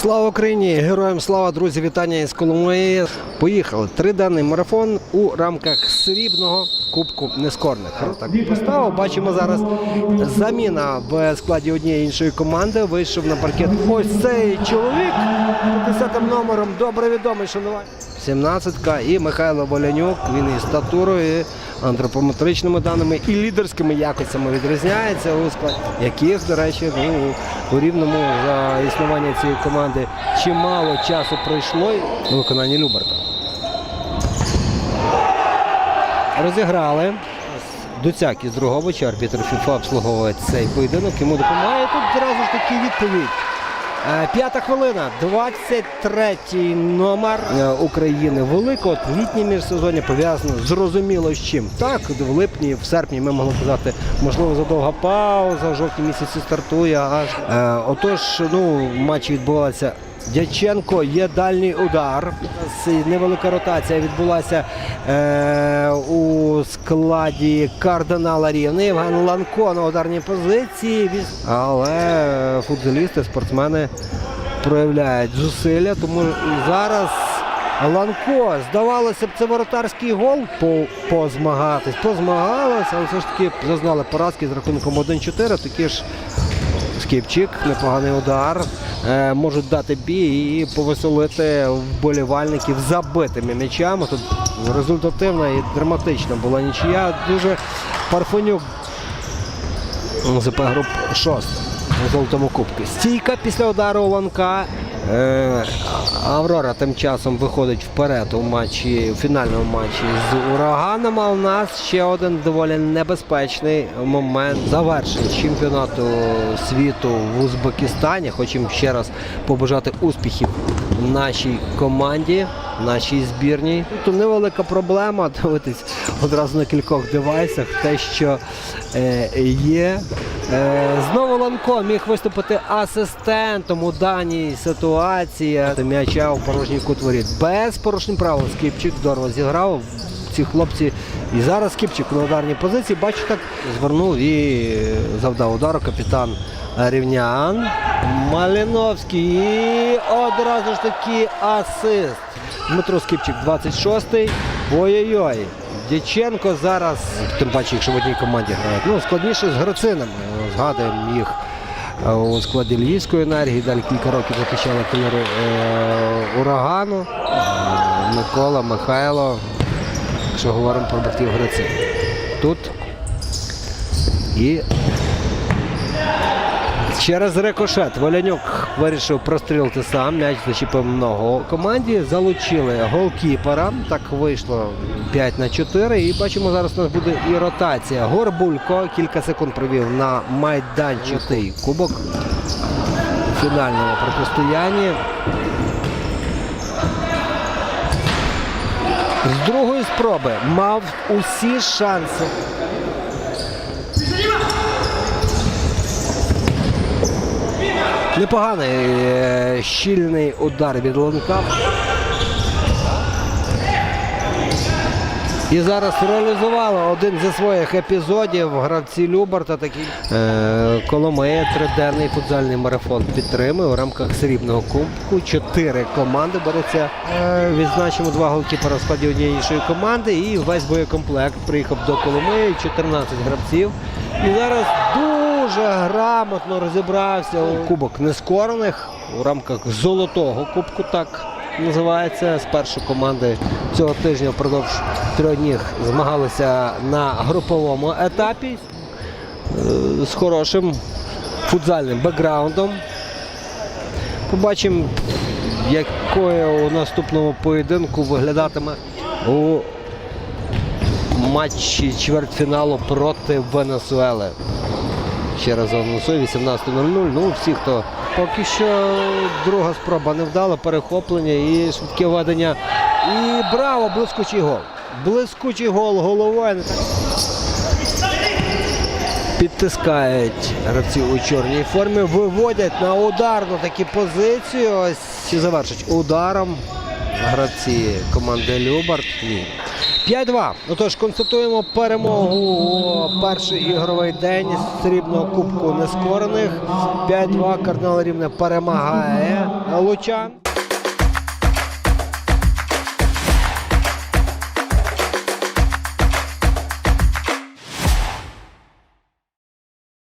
Слава Україні! Героям слава, друзі! Вітання із Коломиї. Поїхали. Триденний марафон у рамках срібного Кубку Нескорних. Так поставив. Бачимо зараз заміна в складі однієї іншої команди. Вийшов на паркет ось цей чоловік під 10 номером. Добре відомий шанувальник. 17-ка і Михайло Волянюк. Він і статурою, і антропометричними даними, і лідерськими якостями відрізняється у складі, яких, до речі, ну, у рівному за існування цієї команди чимало часу пройшло у виконанні Люберта. Розіграли. Дуцяк із Друговича, арбітр ФІФА обслуговує цей поєдинок. Йому допомагає. Тут зразу ж таки відповідь. Е, П'ята хвилина, 23-й номер е, України. Велико літнє міжсезоння пов'язано зрозуміло з чим. Так, в липні, в серпні ми могли казати, можливо, задовга пауза, в жовтні місяці стартує. Аж е, отож, ну, матчі відбувалася. Дяченко є дальній удар. Невелика ротація відбулася е, у складі кардинала Рівне. Євген Ланко на ударній позиції. Але футболісти, спортсмени проявляють зусилля. Тому зараз Ланко, здавалося б, це воротарський гол по, позмагатись. Позмагалися, але все ж таки зазнали поразки з рахунком 1-4. Такі ж Скіпчик, непоганий удар. Е, можуть дати бій і повеселити вболівальників забитими м'ячами. Тут результативна і драматична була нічия. Дуже Парфенюк ЗП груп 6 у золотому кубку. Стійка після удару Ланка. Е, Аврора тим часом виходить вперед у матчі, у фінальному матчі з ураганом. А у нас ще один доволі небезпечний момент завершення чемпіонату світу в Узбекистані. Хочемо ще раз побажати успіхів нашій команді, нашій збірній. Тут невелика проблема дивитись одразу на кількох девайсах. Те, що е, є. Е, знову Ланко міг виступити асистентом у даній ситуації. М'яча у порожній кут воріт. Без порушень правил Скіпчик здорово зіграв. Ці хлопці і зараз Скіпчик на ударній позиції. Бачу, так звернув і завдав удару капітан Рівнян. Маліновський. І одразу ж таки асист. Дмитро Скіпчик 26-й. Ой-ой-ой. Дяченко зараз, тим паче, якщо в одній команді грають. Ну, складніше з Грицинами. Згадуємо їх е, у складі Львівської енергії. Далі кілька років захищали кольори е, урагану. Микола, Михайло. Якщо говоримо про братів Грицин. Тут і Через рикошет Волянюк вирішив прострілити сам. М'яч зачепив ногу команді. Залучили голкіпера. Так вийшло 5 на 4. І бачимо, зараз у нас буде і ротація. Горбулько кілька секунд провів на майданчик кубок у фінальному протистоянні. З другої спроби мав усі шанси. Непоганий е, щільний удар від Ланка. І зараз реалізували один зі своїх епізодів гравці Любарта. Такий е, Коломея триденний футзальний марафон підтримує у рамках срібного кубку. Чотири команди борються. Е, відзначимо два голкіпера в складі однієї команди. І весь боєкомплект приїхав до Коломиї. 14 гравців. І зараз дуже грамотно розібрався кубок нескорених у рамках золотого кубку. Так називається. Спершу команди цього тижня впродовж трьох днів змагалися на груповому етапі е, з хорошим футзальним бекграундом. Побачимо, якою у наступному поєдинку виглядатиме у матчі чвертьфіналу проти Венесуели. Ще раз анонсую, 18.00. Ну, всі, хто поки що друга спроба не вдала, перехоплення і швидке ведення. І браво! Блискучий гол. Блискучий гол головою. Підтискають гравці у чорній формі, виводять на ударну такі позицію. Ось завершить ударом гравці команди Любарт. Ні. 5-2. Отож, констатуємо перемогу у перший ігровий день срібного кубку нескорених. 5-2. Кардинал Рівне перемагає Лучан.